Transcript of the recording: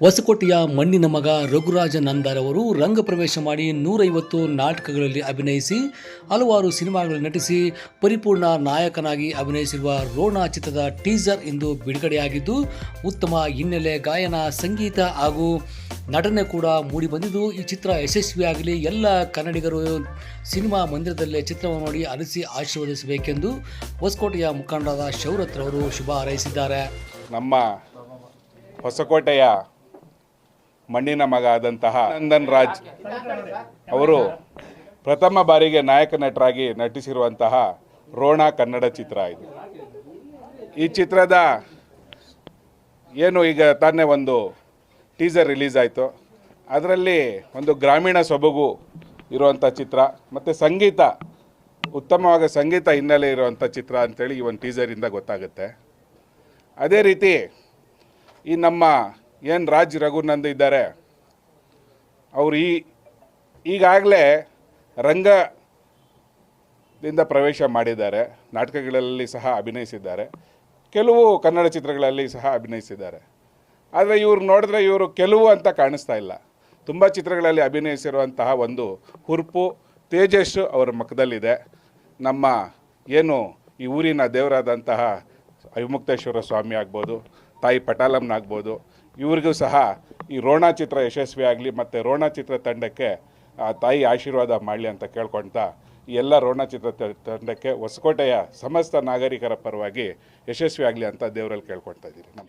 ಹೊಸಕೋಟೆಯ ಮಣ್ಣಿನ ಮಗ ರಘುರಾಜ ನಂದರವರು ರಂಗಪ್ರವೇಶ ಮಾಡಿ ನೂರೈವತ್ತು ನಾಟಕಗಳಲ್ಲಿ ಅಭಿನಯಿಸಿ ಹಲವಾರು ಸಿನಿಮಾಗಳಲ್ಲಿ ನಟಿಸಿ ಪರಿಪೂರ್ಣ ನಾಯಕನಾಗಿ ಅಭಿನಯಿಸಿರುವ ರೋಣ ಚಿತ್ರದ ಟೀಸರ್ ಇಂದು ಬಿಡುಗಡೆಯಾಗಿದ್ದು, ಉತ್ತಮ ಹಿನ್ನೆಲೆ ಗಾಯನ, ಸಂಗೀತ ಹಾಗೂ ನಟನೆ ಕೂಡ ಮೂಡಿಬಂದಿದ್ದು ಈ ಚಿತ್ರ ಯಶಸ್ವಿಯಾಗಲಿ, ಎಲ್ಲ ಕನ್ನಡಿಗರು ಸಿನಿಮಾ ಮಂದಿರದಲ್ಲೇ ಚಿತ್ರವನ್ನು ನೋಡಿ ಅರಸಿ ಆಶೀರ್ವದಿಸಬೇಕೆಂದು ಹೊಸಕೋಟೆಯ ಮುಖಂಡರಾದ ಶೌರತ್ ಅವರು ಶುಭ ಹಾರೈಸಿದ್ದಾರೆ. ನಮ್ಮ ಹೊಸಕೋಟೆಯ ಮಣ್ಣಿನ ಮಗ ಆದಂತಹ ನಂದನ್ ರಾಜ್. ಅವರು ಪ್ರಥಮ ಬಾರಿಗೆ ನಾಯಕ ನಟರಾಗಿ ನಟಿಸಿರುವಂತಹ ರೋಣ ಕನ್ನಡ ಚಿತ್ರ ಇದು. ಈ ಚಿತ್ರದ ಏನು ಈಗ ತಾನೇ ಒಂದು ಟೀಸರ್ ರಿಲೀಸ್ ಆಯಿತು. ಅದರಲ್ಲಿ ಒಂದು ಗ್ರಾಮೀಣ ಸೊಬಗು ಇರುವಂಥ ಚಿತ್ರ, ಮತ್ತು ಸಂಗೀತ, ಉತ್ತಮವಾದ ಸಂಗೀತ ಹಿನ್ನೆಲೆ ಇರುವಂಥ ಚಿತ್ರ ಅಂತೇಳಿ ಈ ಒಂದು ಟೀಸರಿಂದ ಗೊತ್ತಾಗುತ್ತೆ. ಅದೇ ರೀತಿ ಈ ನಮ್ಮ ಏನು ರಾಜ್ ರಘುನಂದ್ ಇದ್ದಾರೆ? ಅವರು ಈ ಈಗಾಗಲೇ ರಂಗದಿಂದ ಪ್ರವೇಶ ಮಾಡಿದ್ದಾರೆ. ನಾಟಕಗಳಲ್ಲಿ ಸಹ ಅಭಿನಯಿಸಿದ್ದಾರೆ. ಕೆಲವು ಕನ್ನಡ ಚಿತ್ರಗಳಲ್ಲಿ ಸಹ ಅಭಿನಯಿಸಿದ್ದಾರೆ. ಆದರೆ ಇವ್ರು ನೋಡಿದ್ರೆ ಇವರು ಕೆಲವು ಅಂತ ಕಾಣಿಸ್ತಾ ಇಲ್ಲ. ತುಂಬ ಚಿತ್ರಗಳಲ್ಲಿ ಅಭಿನಯಿಸಿರುವಂತಹ ಒಂದು ಹುರುಪು ತೇಜಸ್ಸು ಅವರ ಮುಖದಲ್ಲಿದೆ ನಮ್ಮ ಏನು ಈ ಊರಿನ ದೇವರಾದಂತಹ ಅವಿಮುಕ್ತೇಶ್ವರ ಸ್ವಾಮಿ ಆಗ್ಬೋದು, ತಾಯಿ ಪಟಾಲಮ್ನಾಗ್ಬೋದು ಇವ್ರಿಗೂ ಸಹ ಈ ರೋಣ ಚಿತ್ರ ಯಶಸ್ವಿ ಆಗಲಿ ಮತ್ತು ರೋಣ ಚಿತ್ರ ತಂಡಕ್ಕೆ ತಾಯಿ ಆಶೀರ್ವಾದ ಮಾಡಲಿ ಅಂತ ಕೇಳ್ಕೊಳ್ತಾ ಎಲ್ಲ ರೋಣ ಚಿತ್ರ ತಂಡಕ್ಕೆ ಹೊಸಕೋಟೆಯ ಸಮಸ್ತ ನಾಗರಿಕರ ಪರವಾಗಿ ಯಶಸ್ವಿ ಆಗಲಿ ಅಂತ ದೇವರಲ್ಲಿ ಕೇಳ್ಕೊಳ್ತಾ ಇದ್ದೀನಿ.